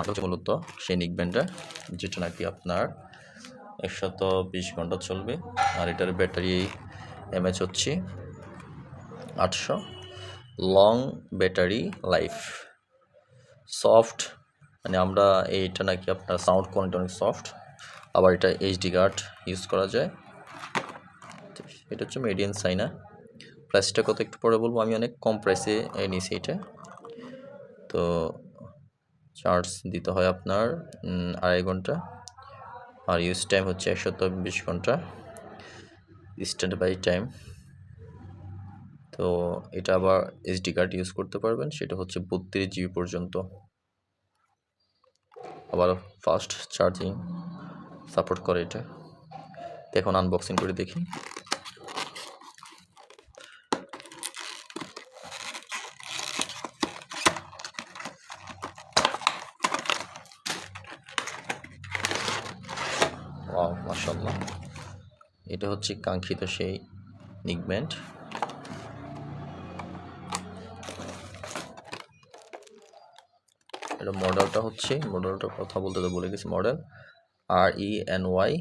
হচ্ছে মূলত যেটা নাকি আপনার বিশ ঘণ্টা চলবে আর এটার ব্যাটারি এমএচ হচ্ছে আটশো লং ব্যাটারি লাইফ সফট মানে আমরা এইটা নাকি আপনার সাউন্ড কোয়ালিটি অনেক সফট আবার এটা এইচডি কার্ড ইউজ করা যায় এটা হচ্ছে মেডিয়ান সাইনা প্রাইসটা কত একটু পরে বলব? আমি অনেক কম প্রাইসে নিয়েছি এটা। তো চার্জ দিতে হয় আপনার আড়াই ঘণ্টা। আর ইউজ টাইম হচ্ছে একশো বিশ ঘণ্টা। স্ট্যান্ড বাই টাইম তো এটা আবার এসডি কার্ড ইউজ করতে পারবেন। সেটা হচ্ছে বত্রিশ জিবি পর্যন্ত। আবার ফাস্ট চার্জিং সাপোর্ট করে এটা। এখন আনবক্সিং করে দেখি। ওয়াও মাসাল্লাহ এটা হচ্ছে কাঙ্ক্ষিত সেই নিগমেন্ট। এটা মডেলটা হচ্ছে, মডেলটা কথা বলতে তো বলে গেছি, মডেল আর E N Y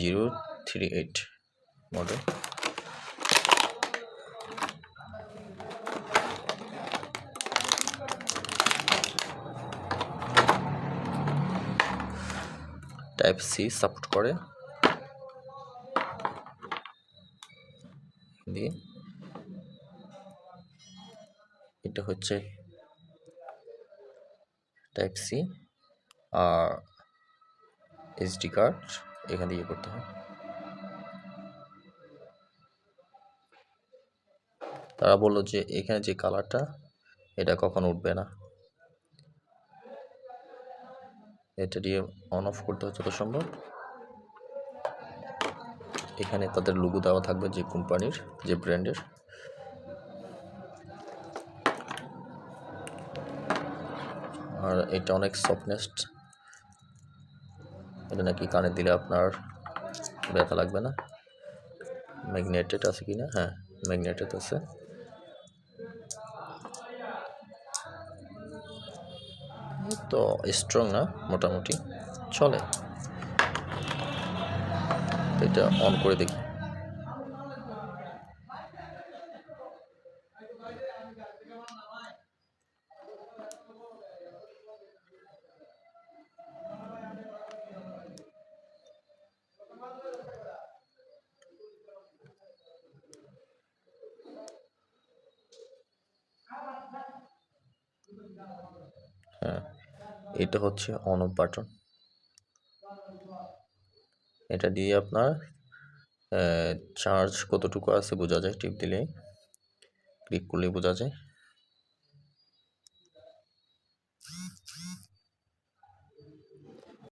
zero three eight model. Type support করে। দিয়ে এটা হচ্ছে টাইপ সি আর এসডি কার্ড এখান দিয়ে করতে হয়। তারা বলল যে এখানে যে কালারটা এটা কখনো উঠবে না। এটা দিয়ে অন অফ করতে হয় যত সম্ভব। এখানে তাদের লোগো দেওয়া থাকবে যে কোম্পানির যে ব্র্যান্ডের আর এটা অনেক সফটনেস্ট এটা নাকি কানে দিলে আপনার ব্যথা লাগবে না? ম্যাগনেটেড আছে কি না হ্যাঁ ম্যাগনেটেড আছে। তো স্ট্রং না মোটামুটি। চলে। এটা অন করে দেখি। হ্যাঁ এটা হচ্ছে অন অফ বাটন এটা দিয়ে আপনার চার্জ কতটুকু আছে বোঝা যায় টিপ দিলে ক্লিক করলে বোঝা যায়।